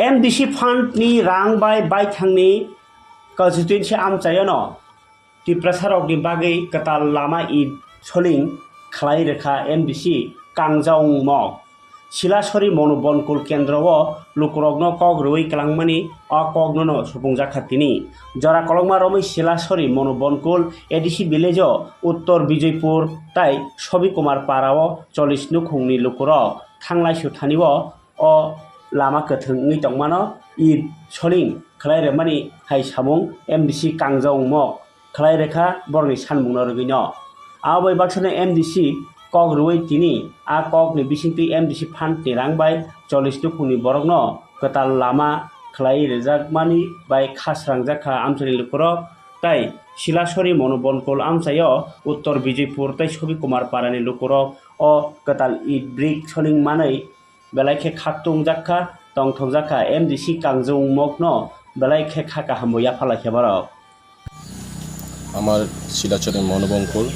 एमडिसी फन्डनि रां बाय बायथांनि कन्स्टिटुएन्सि आमचायन टि प्रसारकनि बागै कताल लामा इ सलिं खालाय रेखा एमडिसि कांजावमक सिलासरि मनबनकुल केन्द्रव लुकरग्न कक रुइ कलांमानि अकग्न सुफुंजाखातिनि जरा कलंमारमै सिलासरि मनबनकुल एडिसि भिलेज उत्तर विजयपुर ताइ सबि कुमार पाराव चल्लिस नु खुंनि लुकुर थांलाय सुथानिव अ লামা কথা নি ngi ইদ সলিং খাই soling হাই re M D samung mdc kangjong mo khlai rekha borni sanmung no rogino abai baksane mdc কক রুই তিনি আ কক নি বিসিংটি এম ডি সি ফান তেরাং বাই চল্লিশ দুখুনি বরগ্ন কতাল লামা খ্লাই রেজাকমানি বাই খাসরাংজাখা আমসানি লুকর তাই শিলাসরি মনোবনকল আমসায় উত্তর বিজয়পুর তাই ছবি কুমার পারানী লুকর ও কতাল ই ব্রিক সলিং মানে মাनै বেলাইখে খাতুং জাখা টংথং জাখা এম ডি সি কাংজৌ মগ্ন বেলাইখে খাকা হামবইয়া ফালাখে বারক আমার শিলাচরের মনোবঙ্কুল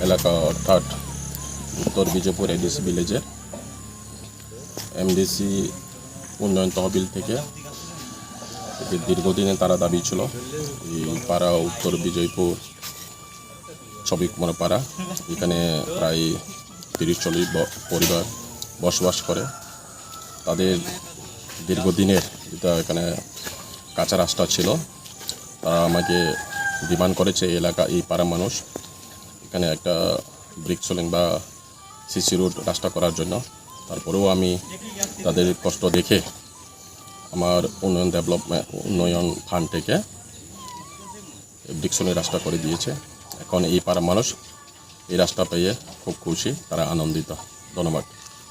এলাকা অর্থাৎ উত্তর বিজয়পুর এডিসি ভিলেজে এমডিসি উন্নয়ন তহবিল থেকে দীর্ঘদিনে তারা দাবি ছিল, এই পাড়া উত্তর বিজয়পুর ছবি কুমার পাড়া এখানে প্রায় তিরিশ চল্লিশ পরিবার বসবাস করে। তাদের দীর্ঘদিনের যেটা এখানে কাঁচা রাস্তা ছিল। তারা আমাকে ডিমান্ড করেছে এই এলাকা, এই পাড়ার মানুষ, এখানে একটা ব্রিক সোলিং বা সিসি রোড রাস্তা করার জন্য। তারপরেও আমি তাদের কষ্ট দেখে আমার উন্নয়ন ডেভেলপমেন্ট উন্নয়ন ফান্ড থেকে ব্রিক সোলিং রাস্তা করে দিয়েছে। এখন এই পাড়ার মানুষ এই রাস্তা পেয়ে খুব খুশি, তারা আনন্দিত। ধন্যবাদ।